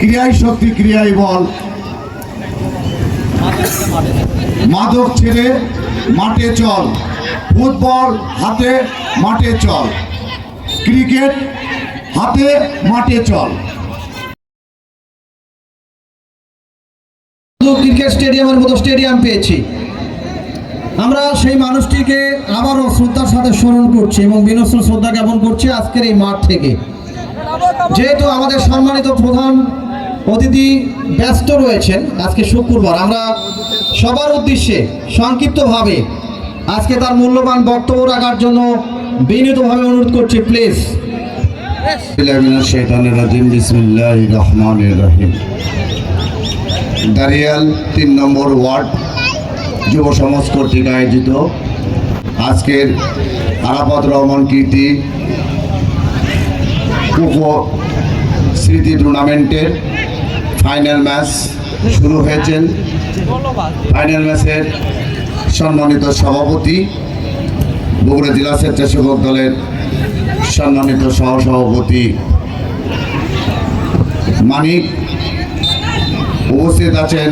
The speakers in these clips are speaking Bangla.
ক্রিয়াই শক্তি ক্রিয়াই বল। মাদক ছেড়ে মাঠে চল। ফুটবল হাতে, মাঠে চল। ক্রিকেট হাতে, মাঠে চল। ক্রিকেট স্টেডিয়ামের মতো স্টেডিয়াম পেয়েছি। আমরা সেই মানুষটিকে আবারও শ্রদ্ধার সাথে স্মরণ করছি এবং বিনস্র শ্রদ্ধা জ্ঞাপন করছি আজকের এই মাঠ থেকে। যেহেতু আমাদের সম্মানিত প্রধান অতিথি ব্যস্ত রয়েছেন আজকে শুক্রবার। আমরা সবার উদ্দেশ্যে সংক্ষিপ্তভাবে আজকে তার মূল্যবান বক্তব্য রাখার জন্য বিনীতভাবে অনুরোধ করছি প্লিজ দারিয়াল তিন নম্বর ওয়ার্ড, যুব সমাজ কর্তৃক আয়োজিত আজকের আরাফাত রহমান কীর্তি উপ স্মৃতি টুর্নামেন্টের ফাইনাল ম্যাচ শুরু হয়েছেন ফাইনাল ম্যাচের সম্মানিত সভাপতি বগুড়া জেলা স্বেচ্ছাসেবক দলের সম্মানিত সহসভাপতি মানিক উপস্থিত আছেন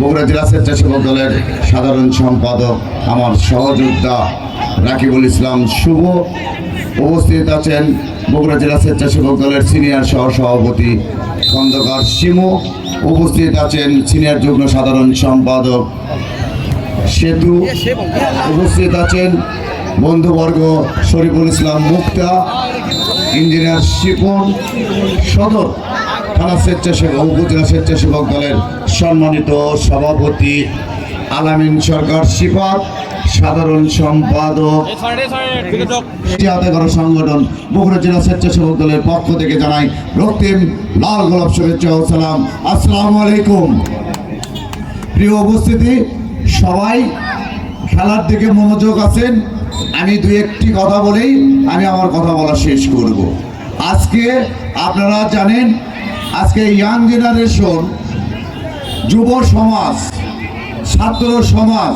বগুড়া জেলা স্বেচ্ছাসেবক দলের সাধারণ সম্পাদক আমার সহযোদ্ধা রাকিবুল ইসলাম শুভ। উপস্থিত আছেন বগুড়া জেলা স্বেচ্ছাসেবক দলের সিনিয়র সহসভাপতি খন্দকার শিমু উপস্থিত আছেন সিনিয়র যুগ্ম সাধারণ সম্পাদক সেতু। উপস্থিত আছেন বন্ধুবর্গ শরীফুল ইসলাম মুক্তা, ইঞ্জিনিয়ার শিপন সদর থানা স্বেচ্ছাসেবক, উপজেলা স্বেচ্ছাসেবক দলের সম্মানিত সভাপতি আলামিন সরকার শিপাত সাধারণ সম্পাদক সংগঠন বগুড়া জেলা স্বেচ্ছাসেবক দলের পক্ষ থেকে জানাই রক্তিম লাল গোলাপ শুভেচ্ছা ও সালাম। আসসালামু আলাইকুম। প্রিয় উপস্থিতি সবাই খেলার দিকে মনোযোগ আছেন। আমি দু একটি কথা বলেই আমি আমার কথা বলা শেষ করব। আজকে আপনারা জানেন আজকে ইয়াং জেনারেশন যুব সমাজ ছাত্র সমাজ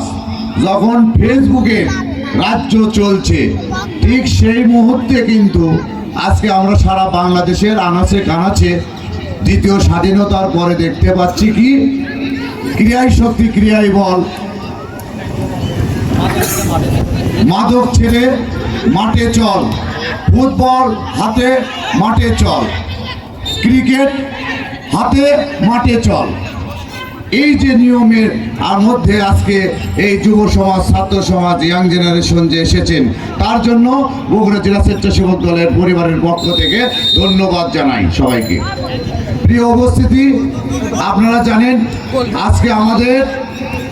যখন ফেসবুকে রাজ্য চলছে, ঠিক সেই মুহূর্তে কিন্তু আজকে আমরা সারা বাংলাদেশের আনাচে কানাচে দ্বিতীয় স্বাধীনতার পরে দেখতে পাচ্ছি কি? ক্রিয়াই শক্তি, ক্রিয়াই বল। মাদক ছেড়ে মাঠে চল, ফুটবল হাতে মাঠে চল, ক্রিকেট হাতে মাঠে চল। এই যে নিয়মের আর মধ্যে আজকে এই যুব সমাজ ছাত্র সমাজ ইয়াং জেনারেশন যে এসেছেন তার জন্য বগুড়া জেলা স্বেচ্ছাসেবক দলের পরিবারের পক্ষ থেকে ধন্যবাদ জানাই সবাইকে। প্রিয় উপস্থিতি আপনারা জানেন আজকে আমাদের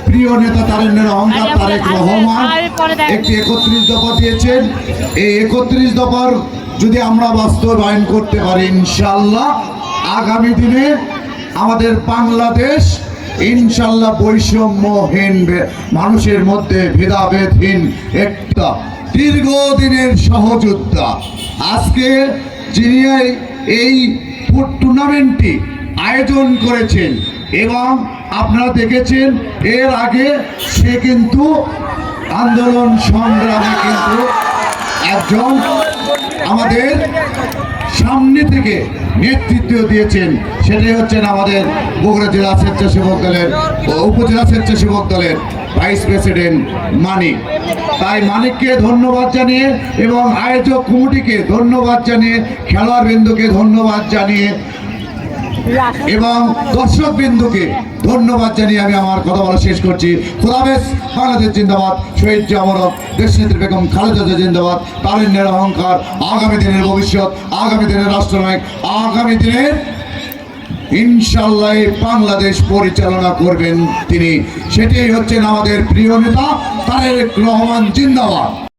প্রিয় নেতা তারেন্দ্র অহংকার তারেক রহমান একটি একত্রিশ দফা দিয়েছেন। এই একত্রিশ দফার যদি আমরা বাস্তবায়ন করতে পারি ইনশাল্লাহ আগামী দিনে আমাদের বাংলাদেশ ইনশাল্লাহ বৈষম্যহীন মানুষের মধ্যে ভেদাভেদহীন একটা দীর্ঘদিনের সহযোদ্ধা। আজকে যিনি এই টুর্নামেন্টটি আয়োজন করেছেন এবং আপনারা দেখেছেন, এর আগে সে কিন্তু আন্দোলন সংগ্রামে কিন্তু একজন আমাদের সামনে থেকে নেতৃত্ব দিয়েছেন, সেটাই হচ্ছেন আমাদের বগুড়া জেলা স্বেচ্ছাসেবক দলের উপজেলা স্বেচ্ছাসেবক দলের ভাইস প্রেসিডেন্ট মানিক। তাই মানিককে ধন্যবাদ জানিয়ে এবং আয়োজক কমিটিকে ধন্যবাদ জানিয়ে খেলোয়াড় বিন্দুকে ধন্যবাদ জানিয়ে এবং দর্শক বিন্দুকে ধন্যবাদ জানিয়ে আমি আমার কথা বলা শেষ করছি। খোদাবেশ বাংলাদেশ জিন্দাবাদ। শহীদ জামরক দেশনেত্রী বেগম খালেদা জিন্দাবাদ। তারিণের অহংকার, আগামী দিনের ভবিষ্যৎ, আগামী দিনের রাষ্ট্রনায়ক, আগামী দিনের ইনশাল্লাহ বাংলাদেশ পরিচালনা করবেন তিনি। সেটাই হচ্ছেন আমাদের প্রিয় নেতা তারেক রহমান জিন্দাবাদ।